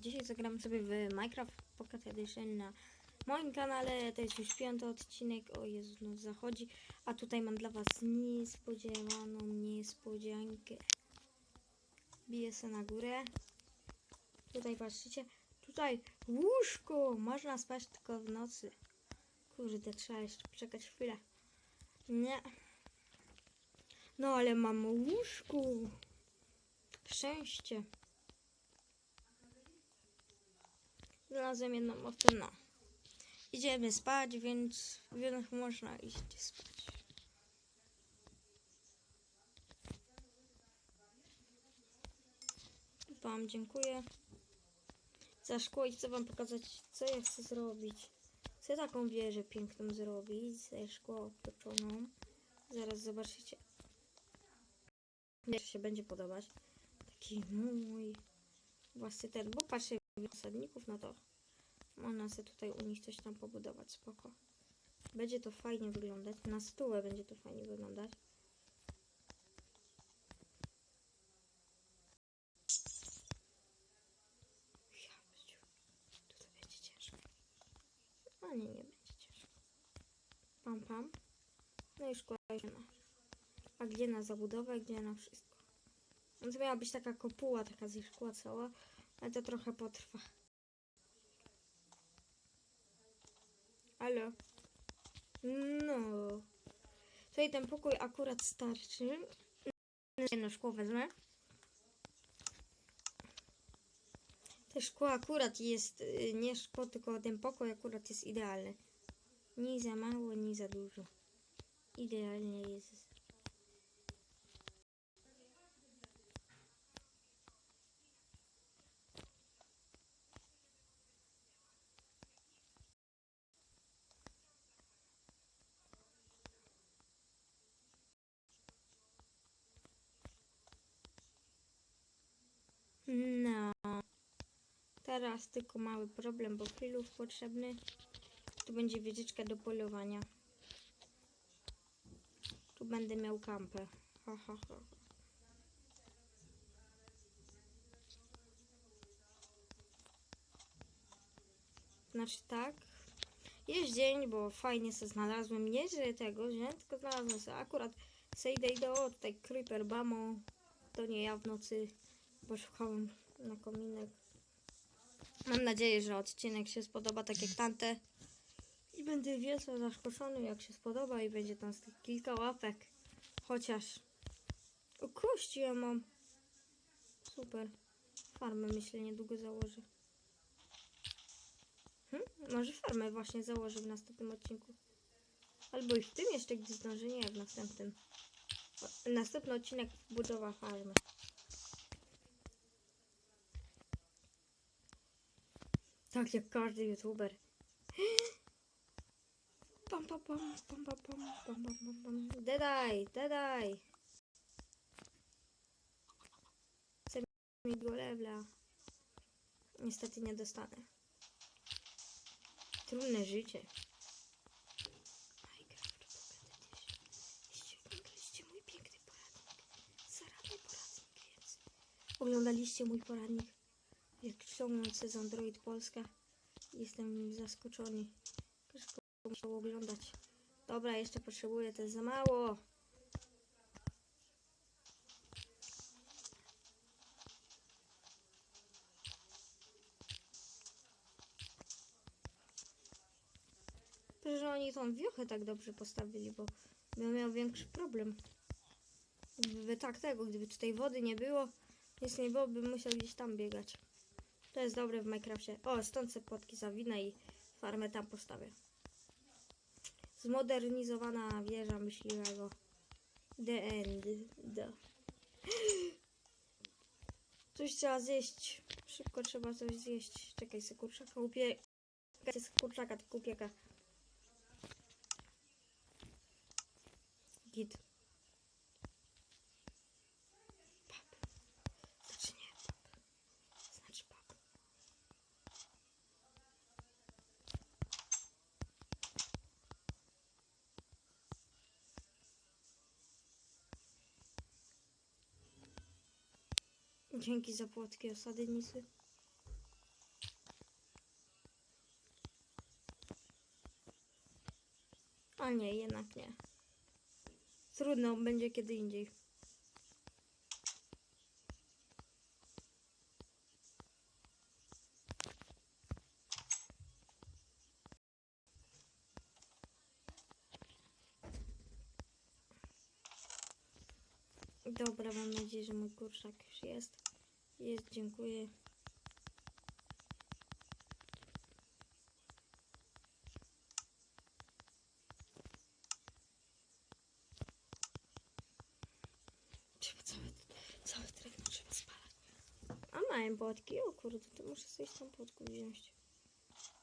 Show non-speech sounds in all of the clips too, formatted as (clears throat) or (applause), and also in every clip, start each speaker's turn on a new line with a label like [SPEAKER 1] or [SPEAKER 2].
[SPEAKER 1] dzisiaj zagram sobie w Minecraft Pocket Edition na moim kanale. To jest już piąty odcinek. O Jezu, no zachodzi. A tutaj mam dla was niespodziewaną niespodziankę. Biję se na górę. Tutaj patrzycie. Tutaj łóżko. Można spać tylko w nocy. Kurde, trzeba jeszcze poczekać chwilę. Nie. No ale mam łóżko. Szczęście. Znalazłem jedną owcę, no. Idziemy spać, więc, więc można iść spać. Wam dziękuję za szkło i chcę wam pokazać, co ja chcę zrobić. Chcę taką wieżę piękną zrobić, ze szkło obtoczoną. Zaraz zobaczycie. Jeszcze się będzie podobać. Taki mój własny ten, bo patrzę osadników, no to można sobie tutaj u nich coś tam pobudować, spoko. Będzie to fajnie wyglądać, na stówę będzie to fajnie wyglądać. A nie, nie będzie ciężko. Pam, pam. No i szkoda na. A gdzie na zabudowę, gdzie na wszystko. Więc miała być taka kopuła, taka ze szkła cała, ale to trochę potrwa. Halo? No. Tutaj ten pokój akurat starczy. Jedno szkło wezmę. Te szkło akurat jest, y, nie szkło, tylko ten pokój akurat jest idealny. Ni za mało, ni za dużo. Idealnie jest. No. Teraz tylko mały problem, bo filów potrzebny. Tu będzie wieżyczka do polowania. Tu będę miał kampę. Ha, ha, ha. Znaczy tak. Jest dzień, bo fajnie se znalazłem. Nie, że tego, że tylko znalazłem se. Akurat se idę, idę, o tutaj creeper, bamo. To nie ja w nocy, bo szukałem na kominek. Mam nadzieję, że odcinek się spodoba tak jak tamte. I będę wiesło zaskoczony, jak się spodoba i będzie tam kilka łapek. Chociaż. O kości ja mam. Super. Farmę myślę niedługo założę. Hm? Może farmę właśnie założę w następnym odcinku. Albo i w tym jeszcze, gdy zdążę, nie w następnym. Następny odcinek budowa farmy. Tak jak każdy youtuber. (gasps) Pam pam pam pam pam pam pam pam pam pam. Dedaj, dedaj. Chcę mieć go levela. Niestety nie dostanę. Trudne życie. Oglądaliście mój poradnik, jak ciągnący z Android Polska, jestem zaskoczony. Każdy musiał oglądać. Dobra, jeszcze potrzebuję, to jest za mało. Że oni tą wiochę tak dobrze postawili, bo bym miał większy problem. Gdyby tak tego, gdyby tutaj wody nie było, nic nie było, bym musiał gdzieś tam biegać. To jest dobre w Minecrafcie. O, stąd sobie płotki zawinę i farmę tam postawię. Zmodernizowana wieża myśliwego. The end. The. Coś trzeba zjeść. Szybko trzeba coś zjeść. Czekaj, se kurczaka upie... Se kurczaka, tylko upieka. Git. Dzięki za płotki osady nisy. A nie, jednak nie. Trudno, będzie kiedy indziej. Dobra, mam nadzieję, że mój kurczak już jest. Jest, dziękuję. Trzeba całe, całe drewno trzeba. A mają płotki? O kurde, to muszę sobie tą płotką wziąć.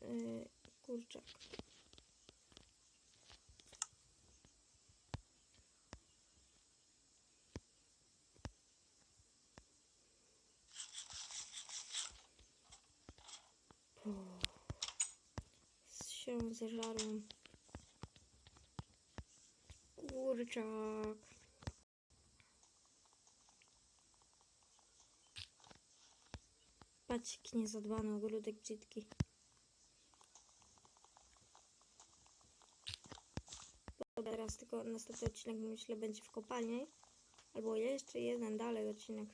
[SPEAKER 1] Yy, kurczak. Się zeżarłem. Kurczak. Jaki niezadbany ogródek brzydki. Teraz tylko następny odcinek myślę będzie w kopalni. Albo jeszcze jeden dalej odcinek.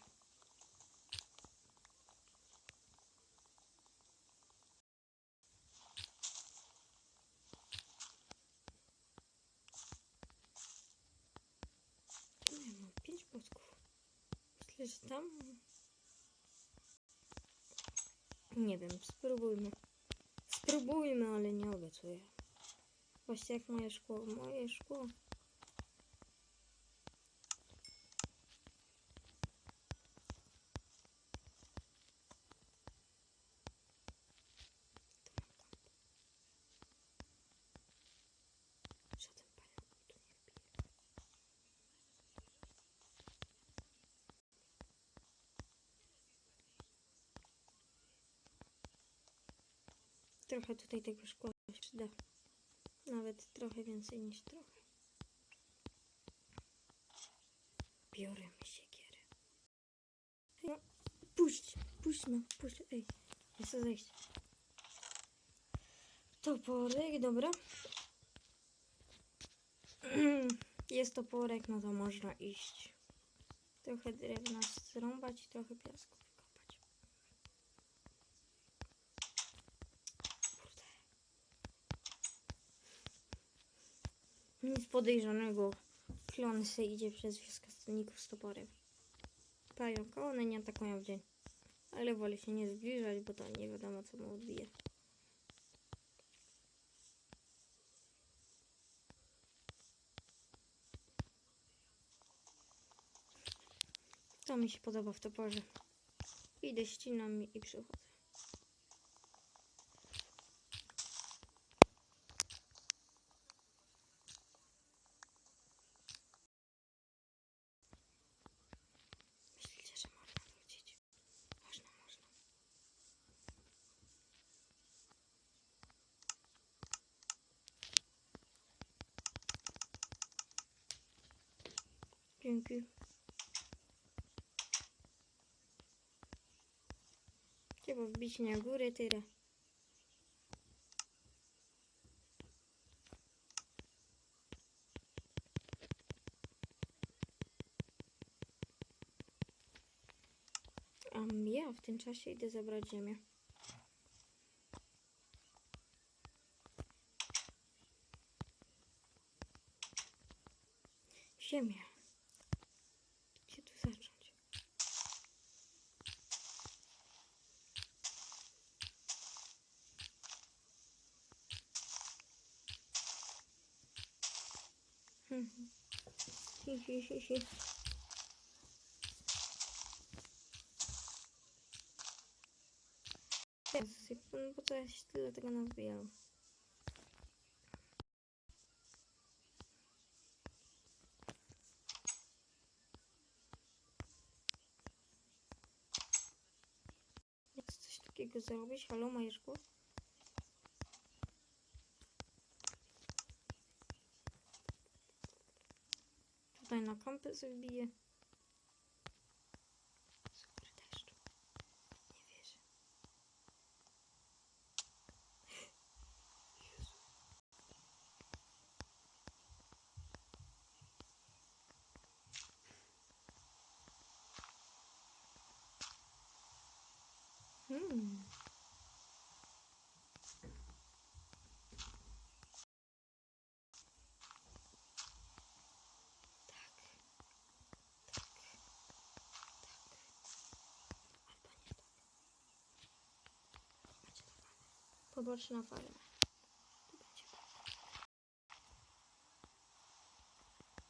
[SPEAKER 1] Nie, mam pięć płotków. Myślę, że tam... Nie wiem, spróbujmy. Spróbujmy, ale nie obiecuję. Właśnie jak moje szkło. Moje szkło. Trochę tutaj tego szkła się przyda. Nawet trochę więcej niż trochę. Biorę siekierę. No, puść, puść no, puść. Ej, ja chcę zejść. Toporek, dobra. (clears throat) Jest toporek, no to można iść. Trochę drewna zrąbać i trochę piasku Nic podejrzanego. Klon se idzie przez wioskę stolników z toporem. Pająk, one nie atakują w dzień. Ale wolę się nie zbliżać, bo to nie wiadomo co mu odbije. To mi się podoba w toporze. Idę ścinam i przychodzę. Dzięki. Trzeba wbić na górę tyle. A ja w tym czasie idę zabrać ziemię. Ziemia. Gdzie tu zacząć? Mhm. Hi, hi, hi, hi. Jezus, po co ja się tyle tego nazbijał? Jak coś takiego zrobić? Halo, Majeszku? Дай на комплексы вб'є. Супер дощ. Не вижу. Ммм. Poboczna farma.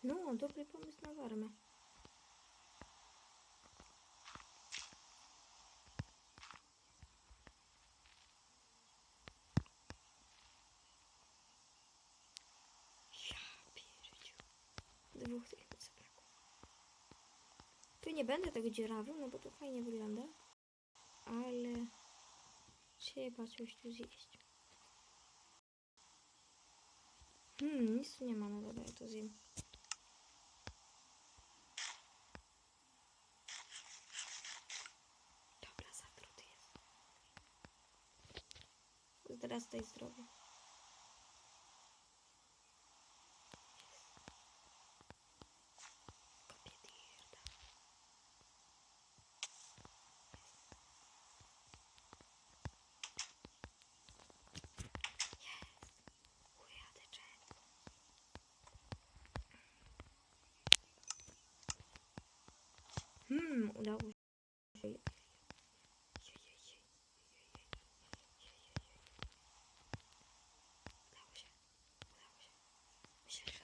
[SPEAKER 1] No, dobry pomysł na farmę. Dwóch tych mi zabrakło. Tu nie będę tego dziurawił, no bo to fajnie wygląda. Trzeba coś tu zjeść. Hmm, nic tu nie ma, no dobra, ja to zjem. Dobra, zatruty jest. Zdrastaj zdrowie. Kobiety jerda. Ujadę czemu. Hmm, udało się. Udało się. Udało się. Myślę, że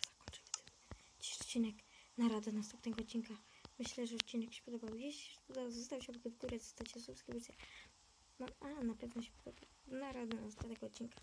[SPEAKER 1] zakończymy ten dziś odcinek. Na radę następnego odcinka. Myślę, że odcinek się podobał. Jeśli się podobał, zostawcie łapkę w górę, zostawcie subskrypcję. No, a, na pewno się podobał. Na radę następnego odcinka.